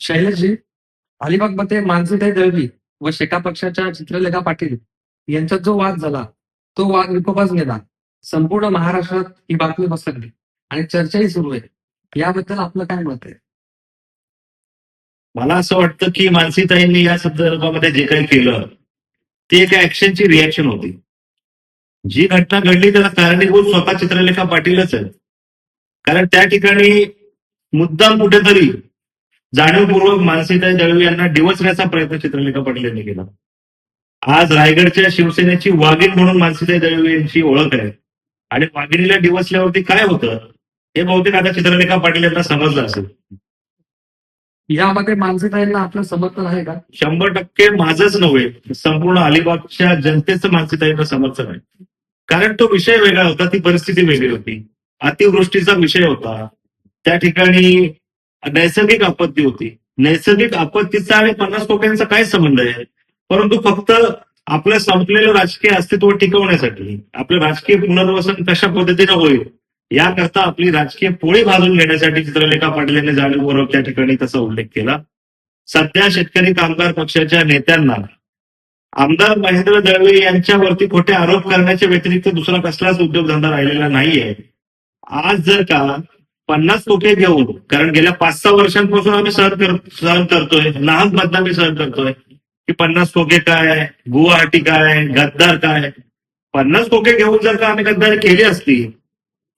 शैलेशजी अलिबागमध्ये मानसीताई दळवी व शेका पक्षाच्या चित्रलेखा पाटील यांच्यात जो वाद झाला तो वाद विकोपास गेला. संपूर्ण महाराष्ट्रात ही बातमी पसरली आणि चर्चाही सुरू आहे. याबद्दल आपलं काय मत आहे? मला असं वाटतं की मानसीताईंनी या संदर्भामध्ये जे काही केलं ती एका ऍक्शनची रिॲक्शन होती. जी घटना घडली त्याला कारणीभूत स्वतः चित्रलेखा पाटीलच आहेत. कारण त्या ठिकाणी मुद्दाम कुठेतरी जाणीवपूर्वक मानसीताई दळवी यांना डिवचण्याचा प्रयत्न चित्रलेखा पाटील यांनी केला. आज रायगडच्या शिवसेनेची वाघीण म्हणून मानसीताई दळवी यांची ओळख आहे. आणि वाघिणीला डिवचल्यावरती काय होतं? हे बहुतेक आता चित्रलेखा पाटील यांना समजलं असेल. यामध्ये मानसीताईंना आपलं समर्थन आहे का? शंभर टक्के माझंच नव्हे संपूर्ण अलिबागच्या जनतेचं मानसिकताईंना समर्थन आहे. कारण तो विषय वेगळा होता ती परिस्थिती वेगळी होती. अतिवृष्टीचा विषय होता. त्या ठिकाणी नैसर्गिक आपत्ती होती. नैसर्गिक आपत्तीचा आणि पन्नास कोट्यांचा काय संबंध आहे? परंतु फक्त आपलं संपलेलं राजकीय अस्तित्व टिकवण्यासाठी आपलं राजकीय पुनर्वसन कशा पद्धतीनं होईल याकरता आपली राजकीय पोळी भाजून घेण्यासाठी चित्रलेखा पाटील जाणीवपूर्वक त्या ठिकाणी तसा उल्लेख केला. सध्या शेतकरी कामगार पक्षाच्या नेत्यांना आमदार महेंद्र दळवे यांच्यावरती खोटे आरोप करण्याच्या व्यतिरिक्त दुसरा कसलाच उद्योगधंदा राहिलेला नाहीये. आज जर का पन्नास कोटी घेऊन कारण गेल्या पाच सहा वर्षांपासून आम्ही सहन कर सहन करतोय. लहान बदनामी सहन करतोय. की पन्नास कोके काय? गुवाहाटी काय? गद्दार काय? पन्नास कोके घेऊन जर का आम्ही गद्दार केली असती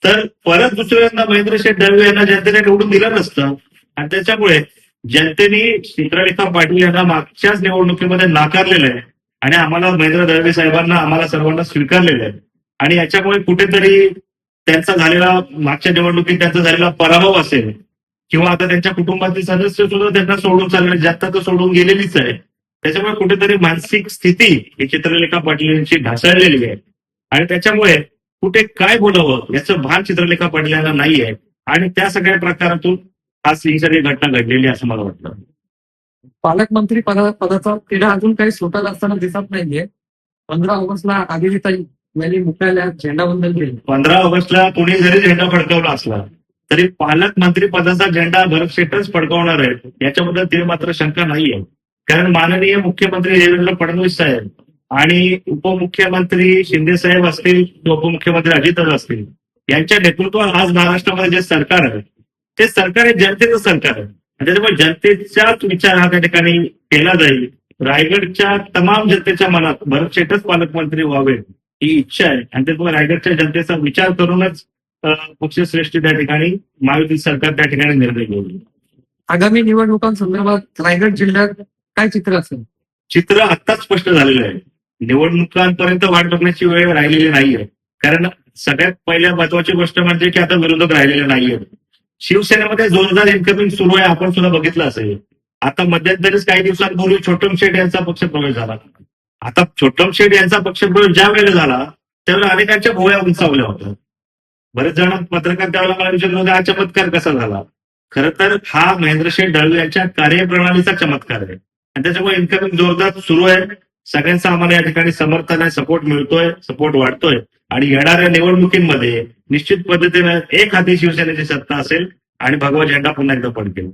तर परत दुसऱ्यांदा महेंद्र शेठ दळवे यांना जनतेने निवडून दिलं नसतं. आणि त्याच्यामुळे जनतेने चित्रलेखा पाटील यांना मागच्याच निवडणुकीमध्ये नाकारलेलं आहे. आणि आम्हाला महेंद्र दळवे साहेबांना आम्हाला सर्वांना स्वीकारलेलं आहे. आणि याच्यामुळे कुठेतरी त्यांचा झालेला मागच्या निवडणुकीत त्यांचा झालेला पराभव असेल किंवा आता त्यांच्या कुटुंबातील सदस्य सुद्धा त्यांना सोडून चालले जास्त तर सोडून गेलेलीच आहे त्याच्यामुळे कुठेतरी मानसिक स्थिती ही चित्रलेखा पाटील ढासळलेली आहे. आणि त्याच्यामुळे कुठे काय बोलावं याचं भान चित्रलेखा पाटील नाहीये. नाही आहे आणि त्या सगळ्या प्रकारातून आज ही घटना घडलेली असं मला वाटतं. पालकमंत्री पदाचा तिढा अजून काही सुटत असताना दिसत नाहीये. पंधरा ऑगस्टला आदिलीताई यांनी मुख्यालयात झेंडावंदन केलं. पंधरा ऑगस्टला कोणी जरी झेंडा फडकवला असला तरी पालकमंत्री पदाचा झेंडा भरत फडकवणार आहे याच्याबद्दल ते मात्र शंका नाहीये. कारण माननीय मुख्यमंत्री देवेंद्र फडणवीस साहेब आणि उपमुख्यमंत्री शिंदे साहेब असतील उपमुख्यमंत्री अजितच असतील यांच्या नेतृत्वात आज महाराष्ट्रामध्ये जे सरकार आहे ते सरकार हे जनतेचं सरकार आहे. त्याच्यामुळे जनतेचाच विचार हा त्या ठिकाणी केला जाईल. रायगडच्या तमाम जनतेच्या मनात भरत शेठच पालकमंत्री व्हावे ही इच्छा आहे. आणि त्यामुळे रायगडच्या जनतेचा विचार करूनच पक्षश्रेष्ठी त्या ठिकाणी महायुती सरकार त्या ठिकाणी निर्णय घेईल. आगामी निवडणुकांसंदर्भात रायगड जिल्ह्यात काय चित्र असेल? चित्र आत्ताच स्पष्ट झालेलं आहे. निवडणुकांपर्यंत वाट बघण्याची वेळ राहिलेली नाहीये. कारण सगळ्यात पहिल्या महत्वाची गोष्ट म्हणजे की आता विरोधक राहिलेले नाहीये शिवसेनेमध्ये जोरदार इन्कमिंग सुरू आहे आपण सुद्धा बघितलं असेल. आता मध्यंतरीच काही दिवसांपूर्वी छोटम शेठ यांचा पक्षप्रवेश झाला. आता छोटम शेठ यांचा पक्षप्रवेश ज्या वेळेला झाला त्यावेळेला अनेकांच्या भोवया उंचावल्या होत्या. बरेच जण पत्रकार त्यावेळेला मला विचारत होते हा चमत्कार कसा झाला? खर तर हा महेंद्र शेठ दळवे यांच्या कार्यप्रणालीचा चमत्कार आहे. आणि त्याच्यामुळे इन्कमिंग जोरदार सुरू आहे. सगळ्यांचं आम्हाला या ठिकाणी समर्थन आहे सपोर्ट मिळतोय सपोर्ट वाढतोय. आणि येणाऱ्या निवडणुकीमध्ये निश्चित पद्धतीनं एक हाती शिवसेनेची सत्ता असेल आणि भगवा झेंडा पुन्हा एकदा पडकेल